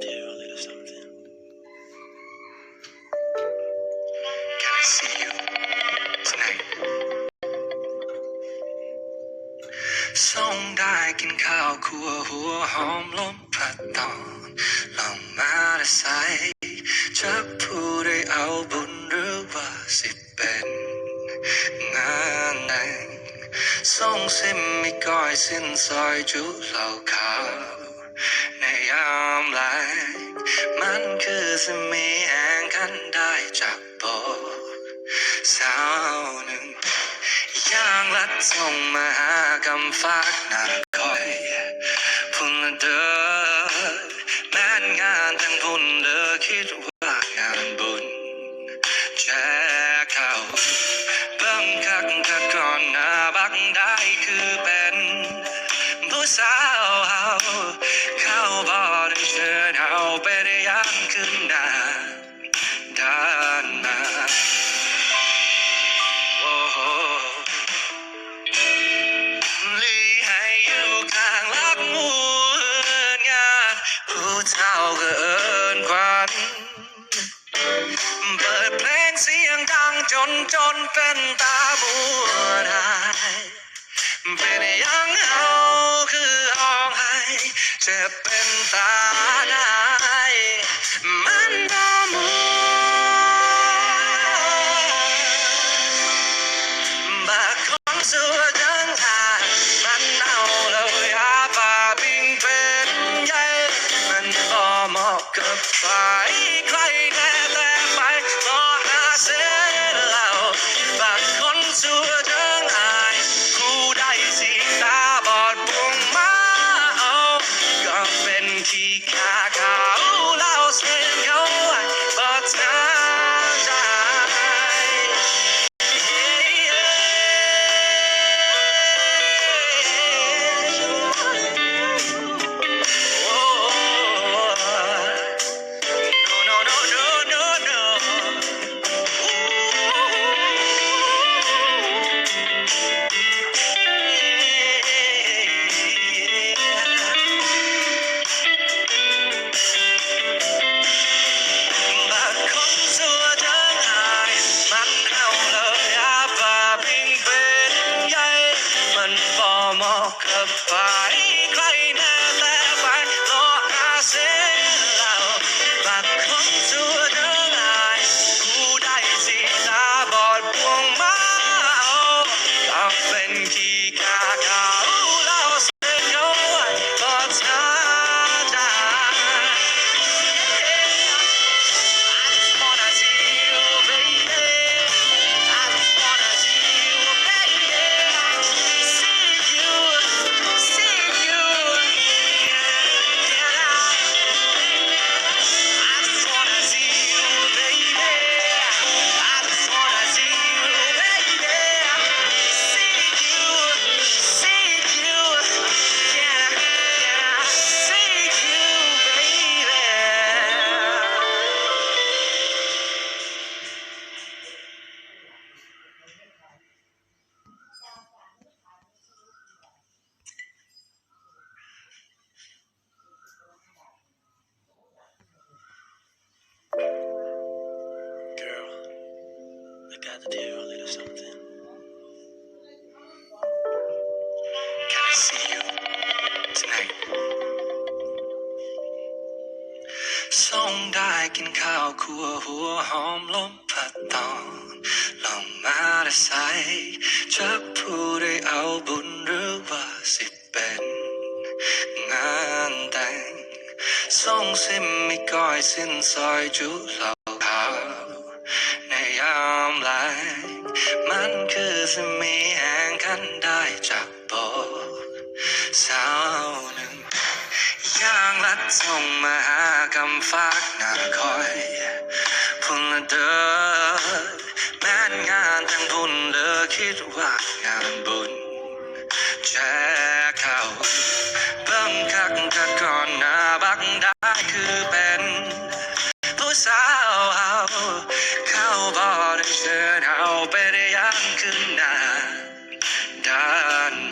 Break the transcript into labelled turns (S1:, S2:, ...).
S1: to do a little something.
S2: Can I see you tonight ส่งได้กินข้าวคั่วหัวหอมลมพัดตอนลองมาได้ใส่จะพูดได้เอาบุญหรือว่าสิเป็นงานแต่งส่งเส้นมีก้อยสิ้นซอยจุเหล่าขาว ในยามแลมันคือสมีแห่งกันได้จากโบสาวหนึ่งย่างลัดส่งมาหากำฝากหน้าคอยพุ่นเด้อแม่นงานทั้งพุ่นเด้อคิดว่างานบุญแจกเขาเบิ่งคักคักก่อนหน้าบักได้คือเป็นผู้สาว นาด้านหน้าโอ้โหลีให้อยู่ข้างลักมูลงานผู้เฒ่าก็เอินควันเปิดเพลงเสียงดังจนจนเป็นตาบัวได้เป็นยังเอาคือห้องให้จะเป็นตาได้ เป็ I
S1: got to do a little something.
S2: Can I see you tonight ส่งได้กินข้าวคั่วหัวหอมลมพัดตอนลองมาได้ใส่จะพูดได้เอาบุญหรือว่าสิเป็นงานแต่งส่งสิมมีก้อยสิ้นซอยจุเหล่า สมีแห่งขันได้จากโบสาวหนึ่งย่างลัดส่งมาหากำฝากหนาคอยพุ่นละเดินแม่นงานทั้งพุ่นเด้อคิดว่างานบุญ